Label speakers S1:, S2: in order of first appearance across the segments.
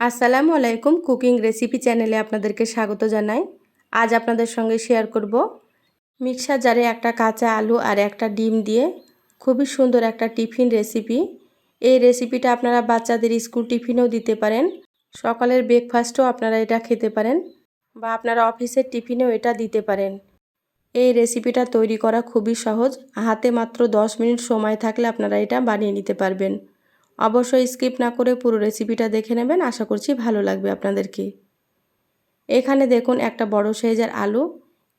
S1: আসসালামু আলাইকুম cooking recipe চ্যানেলে আপনাদেরকে স্বাগত জানাই। আজ আপনাদের সঙ্গে শেয়ার করব মিক্সার জারে একটা কাঁচা আলু আর একটা ডিম দিয়ে খুবই সুন্দর একটা টিফিন রেসিপি। এই রেসিপিটা আপনারা বাচ্চাদের স্কুল টিফিনেও দিতে পারেন, সকালের ব্রেকফাস্টও আপনারা এটা খেতে পারেন বা আপনারা অফিসের টিফিনেও এটা দিতে পারেন। এই রেসিপিটা তৈরি করা খুবই সহজ, হাতে মাত্র 10 মিনিট সময় থাকলে আপনারা এটা বানিয়ে নিতে পারবেন। অবশ্যই স্কিপ না করে পুরো রেসিপিটা দেখে নেবেন। আশা করছি ভালো লাগবে আপনাদেরকে। এখানে দেখুন একটা বড় সাইজের আলু।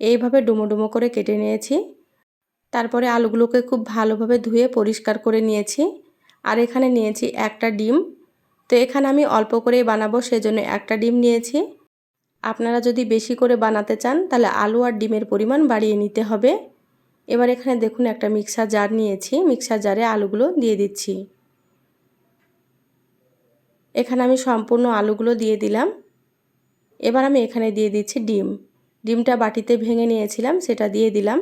S1: এইভাবে ডুমো ডুমো করে কেটে নিয়েছি। তারপরে আলুগুলোকে খুব ভালোভাবে ধুয়ে পরিষ্কার করে নিয়েছি। আর এখানে নিয়েছি একটা ডিম। তো এখানে আমি অল্প করেই বানাবো, সেজন্য একটা ডিম নিয়েছি। আপনারা যদি বেশি করে বানাতে চান, তাহলে আলু আর ডিমের পরিমাণ বাড়িয়ে নিতে হবে। এবার এখানে দেখুন একটা মিক্সার জার নিয়েছি। মিক্সার জারে আলুগুলো দিয়ে দিচ্ছি। এখানে আমি সম্পূর্ণ আলুগুলো দিয়ে দিলাম। এবার আমি এখানে দিয়ে দিচ্ছি ডিম। ডিমটা বাটিতে ভেঙে নিয়েছিলাম, সেটা দিয়ে দিলাম।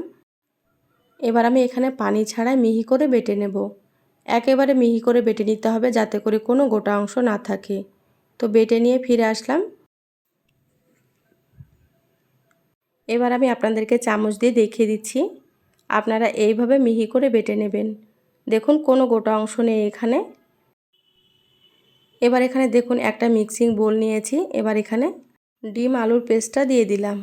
S1: এবার আমি এখানে পানি ছাড়াই মিহি করে বেটে নেব। একেবারে মিহি করে বেটে নিতে হবে যাতে করে কোনো গোটা অংশ না থাকে। তো বেটে নিয়ে ফিরে আসলাম। এবার আমি আপনাদেরকে চামচ দিয়ে দেখিয়ে দিচ্ছি। আপনারা এইভাবে মিহি করে বেটে নেবেন। দেখুন কোনো গোটা অংশ নেই এখানে। এবার এখানে দেখুন একটা মিক্সিং বোল নিয়েছি। এবার এখানে ডিম আলুর পেস্টটা দিয়ে দিলাম।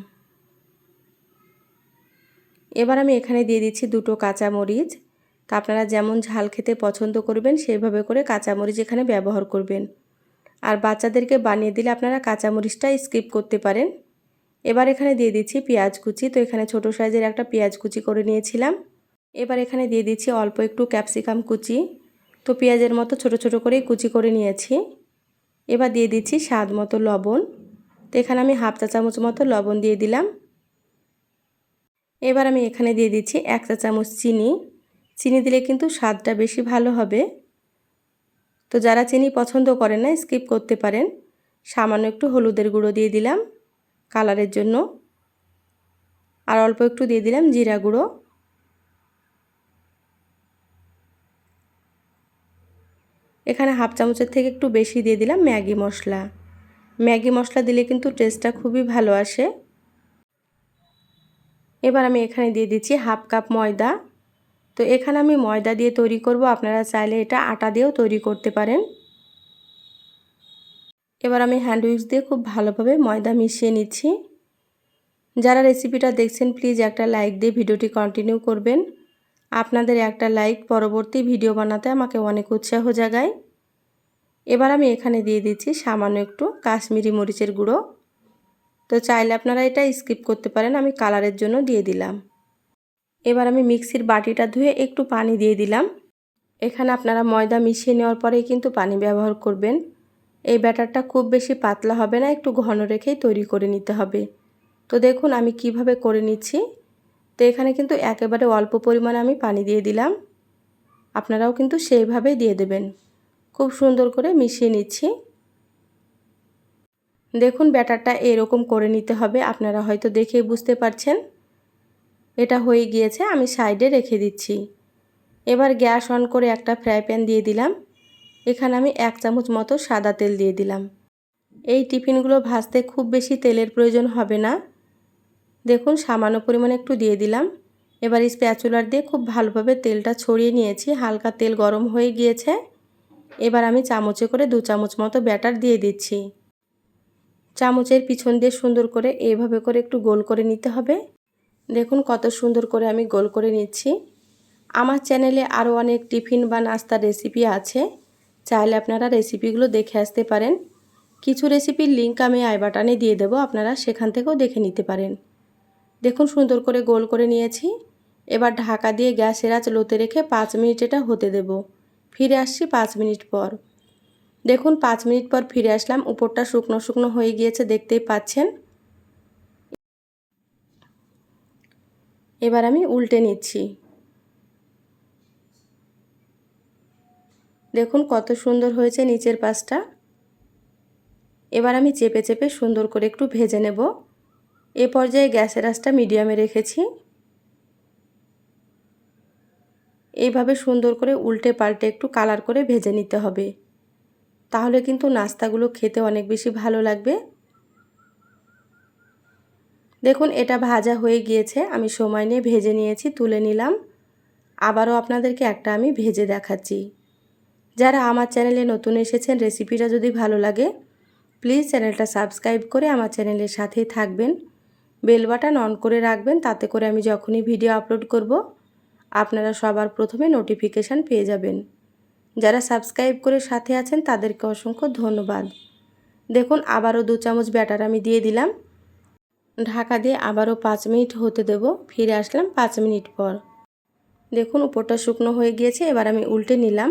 S1: এবার আমি এখানে দিয়ে দিচ্ছি দুটো কাঁচা মরিচ তা আপনারা যেমন ঝাল খেতে পছন্দ করবেন সেইভাবে করে কাঁচামরিচ এখানে ব্যবহার করবেন। আর বাচ্চাদেরকে বানিয়ে দিলে আপনারা কাঁচামরিচটা স্কিপ করতে পারেন। এবার এখানে দিয়ে দিচ্ছি পেঁয়াজ কুচি। তো এখানে ছোট সাইজের একটা পেঁয়াজ কুচি করে নিয়েছিলাম। এবার এখানে দিয়ে দিচ্ছি অল্প একটু ক্যাপসিকাম কুচি। তো পেঁয়াজের মতো ছোট ছোট করেই কুচি করে নিয়েছি। এবার দিয়ে দিচ্ছি স্বাদ মতো লবণ। তো এখানে আমি হাফ চা চামচ মতো লবণ দিয়ে দিলাম। এবার আমি এখানে দিয়ে দিচ্ছি এক চা চামচ চিনি। চিনি দিলে কিন্তু স্বাদটা বেশি ভালো হবে। তো যারা চিনি পছন্দ করে না, স্কিপ করতে পারেন। সামান্য একটু হলুদের গুঁড়ো দিয়ে দিলাম কালারের জন্য। আর অল্প একটু দিয়ে দিলাম জিরা গুঁড়ো। এখানে হাফ চামচের থেকে একটু বেশি দিয়ে দিলাম ম্যাগি মশলা। ম্যাগি মশলা দিলে কিন্তু টেস্টটা খুবই ভালো আসে। এবার আমি এখানে দিয়ে দিচ্ছি হাফ কাপ ময়দা। তো এখানে আমি ময়দা দিয়ে তৈরি করব, আপনারা চাইলে এটা আটা দিয়েও তৈরি করতে পারেন। এবার আমি হ্যান্ড উইক্স দিয়ে খুব ভালোভাবে ময়দা মিশিয়ে নিচ্ছি। যারা রেসিপিটা দেখছেন প্লিজ একটা লাইক দিয়ে ভিডিওটি কন্টিনিউ করবেন। আপনাদের একটা লাইক পরবর্তী ভিডিও বানাতে আমাকে অনেক উৎসাহ জাগায়। এবার আমি এখানে দিয়ে দিচ্ছি সামান্য একটু কাশ্মীরি মরিচের গুঁড়ো। তো চাইলে আপনারা এটা স্কিপ করতে পারেন, আমি কালারের জন্য দিয়ে দিলাম। এবার আমি মিক্সির বাটিটা ধুয়ে একটু পানি দিয়ে দিলাম। এখানে আপনারা ময়দা মিশিয়ে নেওয়ার পরেই কিন্তু পানি ব্যবহার করবেন। এই ব্যাটারটা খুব বেশি পাতলা হবে না, একটু ঘন রেখেই তৈরি করে নিতে হবে। তো দেখুন আমি কীভাবে করে নিচ্ছি। তো এখানে কিন্তু একেবারে অল্প পরিমাণে আমি পানি দিয়ে দিলাম। আপনারাও কিন্তু সেইভাবেই দিয়ে দেবেন। খুব সুন্দর করে মিশিয়ে নিচ্ছি। দেখুন, ব্যাটারটা এরকম করে নিতে হবে। আপনারা হয়তো দেখেই বুঝতে পারছেন। এটা হয়ে গিয়েছে, আমি সাইডে রেখে দিচ্ছি। এবার গ্যাস অন করে একটা ফ্রাই প্যান দিয়ে দিলাম। এখানে আমি এক চামচ মতো সাদা তেল দিয়ে দিলাম। এই টিফিনগুলো ভাজতে খুব বেশি তেলের প্রয়োজন হবে না। দেখুন, সামান্য পরিমাণে একটু দিয়ে দিলাম। এবার স্প্যাচুলার দিয়ে খুব ভালোভাবে তেলটা ছড়িয়ে নিয়েছি। হালকা তেল গরম হয়ে গিয়েছে। এবার আমি চামচে করে দু চামচ মতো ব্যাটার দিয়ে দিচ্ছি। চামচের পিছন দিয়ে সুন্দর করে এইভাবে করে একটু গোল করে নিতে হবে। দেখুন, কত সুন্দর করে আমি গোল করে নিচ্ছি। আমার চ্যানেলে আরও অনেক টিফিন বা নাস্তার রেসিপি আছে। চাইলে আপনারা রেসিপিগুলো দেখে আসতে পারেন। কিছু রেসিপির লিঙ্ক আমি আই বাটানে দিয়ে দেবো। আপনারা সেখান থেকেও দেখে নিতে পারেন। দেখুন সুন্দর করে গোল করে নিয়েছি। এবার ঢাকা দিয়ে গ্যাসের আঁচ লোতে রেখে পাঁচ মিনিট এটা হতে দেব। ফিরে আসছি পাঁচ মিনিট পর। দেখুন পাঁচ মিনিট পর ফিরে আসলাম, উপরটা শুকনো শুকনো হয়ে গিয়েছে, দেখতেই পাচ্ছেন। এবার আমি উল্টে নিচ্ছি। দেখুন কত সুন্দর হয়েছে নিচের পাশটা। এবার আমি চেপে চেপে সুন্দর করে একটু ভেজে নেব। এ পর্যায়ে গ্যাসের আঁচটা মিডিয়ামে রেখেছি। এইভাবে সুন্দর করে উল্টে পাল্টে একটু কালার করে ভেজে নিতে হবে। তাহলে কিন্তু নাস্তাগুলো খেতে অনেক বেশি ভালো লাগবে। দেখুন, এটা ভাজা হয়ে গিয়েছে। আমি সময় নিয়ে ভেজে নিয়েছি, তুলে নিলাম। আবারও আপনাদেরকে একটা আমি ভেজে দেখাচ্ছি। যারা আমার চ্যানেলে নতুন এসেছেন, রেসিপিটা যদি ভালো লাগে, প্লিজ চ্যানেলটা সাবস্ক্রাইব করে আমার চ্যানেলের সাথেই থাকবেন। বেল বাটন অন করে রাখবেন, তাতে করে আমি যখনই ভিডিও আপলোড করব, আপনারা সবার প্রথমে নোটিফিকেশান পেয়ে যাবেন। যারা সাবস্ক্রাইব করে সাথে আছেন, তাদেরকে অসংখ্য ধন্যবাদ। দেখুন, আবারও দু চামচ ব্যাটার আমি দিয়ে দিলাম। ঢাকা দিয়ে আবারও পাঁচ মিনিট হতে দেব, ফিরে আসলাম পাঁচ মিনিট পর। দেখুন, উপরটা শুকনো হয়ে গিয়েছে, এবার আমি উল্টে নিলাম।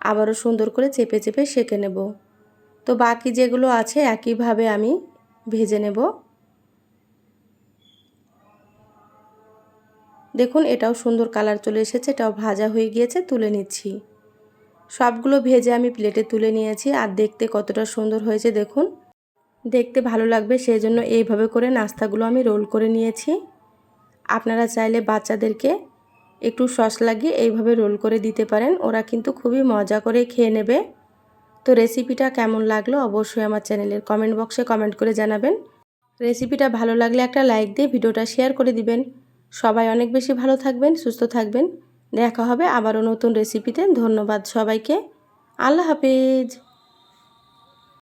S1: আবারও সুন্দর করে চেপে চেপে সেঁকে নেব। তো বাকি যেগুলো আছে, একইভাবে আমি ভেজে নেব। দেখুন, এটাও সুন্দর কালার চলে এসেছে, এটাও ভাজা হয়ে গিয়েছে, তুলে নিচ্ছি। সবগুলো ভেজে আমি প্লেটে তুলে নিয়েছি, আর দেখতে কতটা সুন্দর হয়েছে, দেখুন। দেখতে ভালো লাগবে সেই জন্য এইভাবে করে নাস্তাগুলো আমি রোল করে নিয়েছি। আপনারা চাইলে বাচ্চাদেরকে একটু সস লাগিয়ে এইভাবে রোল করে দিতে পারেন, ওরা কিন্তু খুবই মজা করে খেয়ে নেবে। তো রেসিপিটা কেমন লাগল, অবশ্যই আমার চ্যানেলের কমেন্ট বক্সে কমেন্ট করে জানাবেন। রেসিপিটা ভালো লাগলে একটা লাইক দিয়ে ভিডিওটা শেয়ার করে দিবেন। সবাই অনেক বেশি ভালো থাকবেন, সুস্থ থাকবেন। দেখা হবে আবারও নতুন রেসিপিতে ধন্যবাদ সবাইকে। আল্লাহ হাফিজ।